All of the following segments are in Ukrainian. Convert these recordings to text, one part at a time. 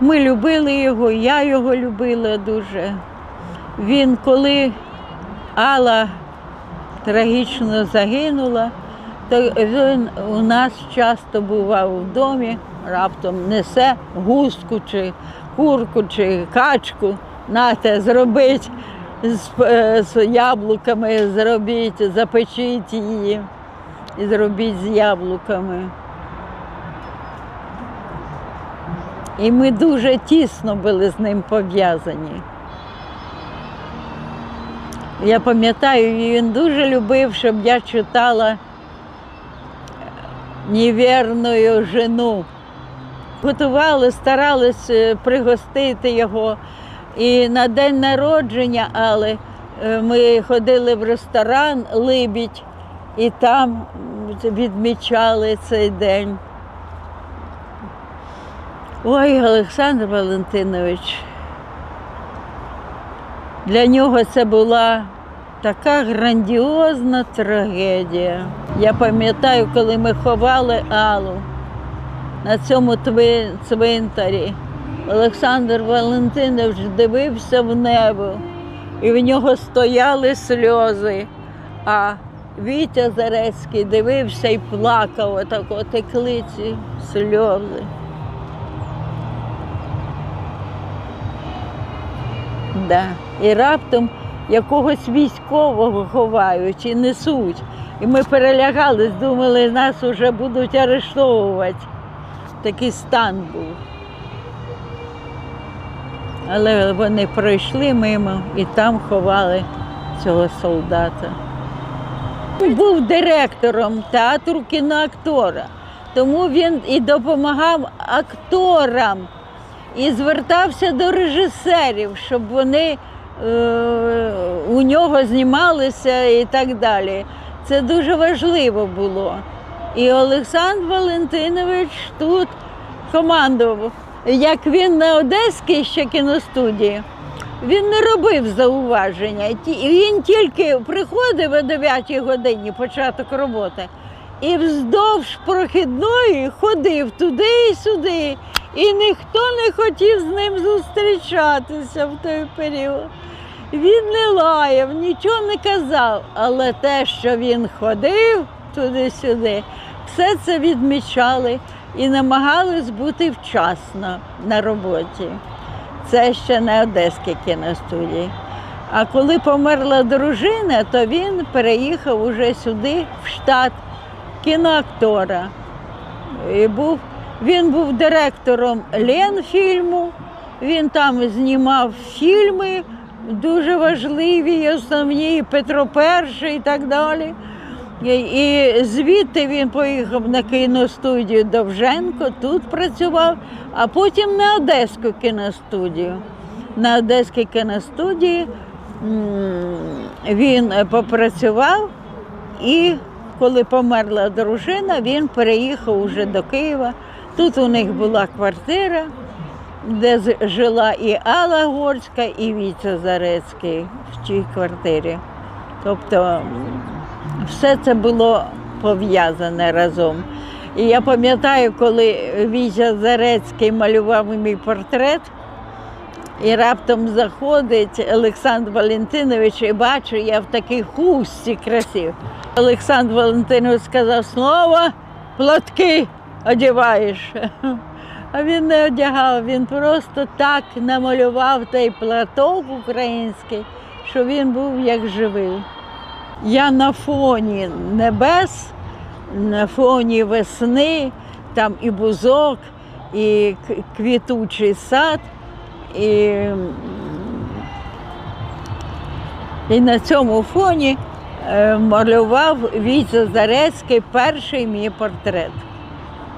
Ми любили його, я його любила дуже. Він, коли Алла трагічно загинула, то він у нас часто бував в домі, раптом несе густку чи курку чи качку, нате, зробить з, е, з яблуками, зробіть, запечіть її і зробіть з яблуками. І ми дуже тісно були з ним пов'язані. Я пам'ятаю, він дуже любив, щоб я читала невірною жену. Готували, старались е, пригостити його. І на день народження, але ми ходили в ресторан Либідь і там відмічали цей день. Ой, Олександр Валентинович. Для нього це була така грандіозна трагедія. Я пам'ятаю, коли ми ховали Аллу на цьому цвинтарі. Олександр Валентинович дивився в небо, і в нього стояли сльози. А Вітя Зарецький дивився і плакав, отак от текли ці сльози. Да. І раптом якогось військового ховають і несуть. І ми перелягались, думали, нас вже будуть арештовувати. Такий стан був. Але вони пройшли мимо і там ховали цього солдата. Був директором театру кіноактора, тому він і допомагав акторам і звертався до режисерів, щоб вони е, у нього знімалися і так далі. Це дуже важливо було. І Олександр Валентинович тут командував. Як він на Одеській ще кіностудії, він не робив зауваження. Він тільки приходив о 9 годині, початок роботи, і вздовж прохідної ходив туди і сюди. І ніхто не хотів з ним зустрічатися в той період. Він не лаяв, нічого не казав, але те, що він ходив туди-сюди, все це відмічали і намагались бути вчасно на роботі. Це ще не Одеській кіностудії. А коли померла дружина, то він переїхав уже сюди, в штат кіноактора. І був, він був директором Ленфільму, він там знімав фільми дуже важливі, основні, Петро І і так далі. І, звідти він поїхав на кіностудію Довженко, тут працював, а потім на Одеську кіностудію. На Одеській кіностудії він попрацював і коли померла дружина, він переїхав уже до Києва. Тут у них була квартира, де жила і Алла Горська, і Вітя Зарецький в тій квартирі. Тобто все це було пов'язане разом. І я пам'ятаю, коли Вітя Зарецький малював мій портрет, і раптом заходить Олександр Валентинович і бачу, я в такій хустці красив. Олександр Валентинович сказав, слово, платки одягаєш. А він не одягав, він просто так намалював той платок український, що він був як живий. Я на фоні небес, на фоні весни, там і бузок, і квітучий сад. І, і на цьому фоні е, малював Вітя Зарецький перший мій портрет.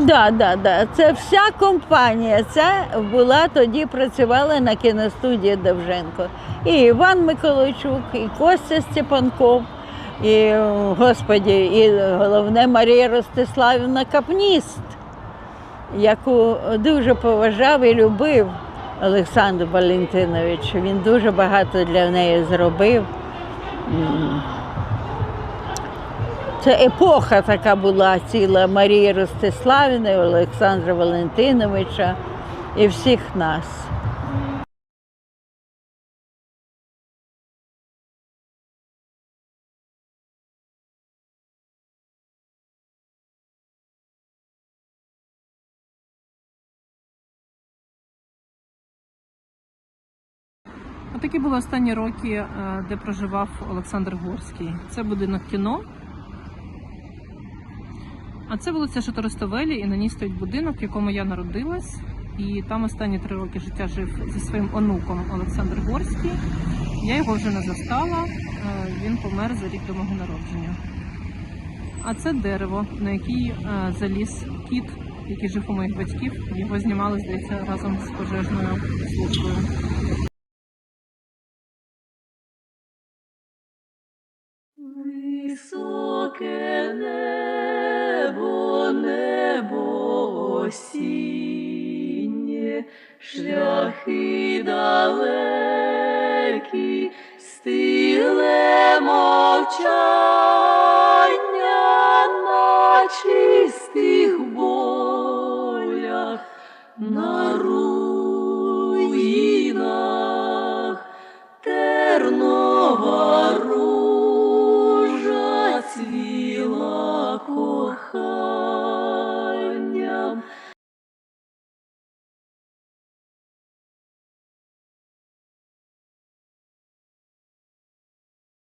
Да, да, да. Це вся компанія. Це була тоді працювала на кіностудії Довженко. І Іван Миколайчук, і Костя Степанков, і, господі, і головне Марія Ростиславівна Капніст, яку дуже поважав і любив Олександр Валентинович. Він дуже багато для неї зробив. Це епоха така була ціла Марії Ростиславівни, Олександра Валентиновича. і всіх нас. Отакі були останні роки, е, де проживав Олександр Горський. Це будинок кіно. А це вулиця Шатористовелі, і на ній стоїть будинок, в якому я народилась. І там останні три роки життя жив зі своїм онуком Олександр Горський. Я його вже не застала. е, Він помер за рік до мого народження. А це дерево, на який е, заліз кіт, який жив у моїх батьків. Його знімали, здається, разом з пожежною службою. Осіннє, шляхи далекі, стиле мовчання на чистих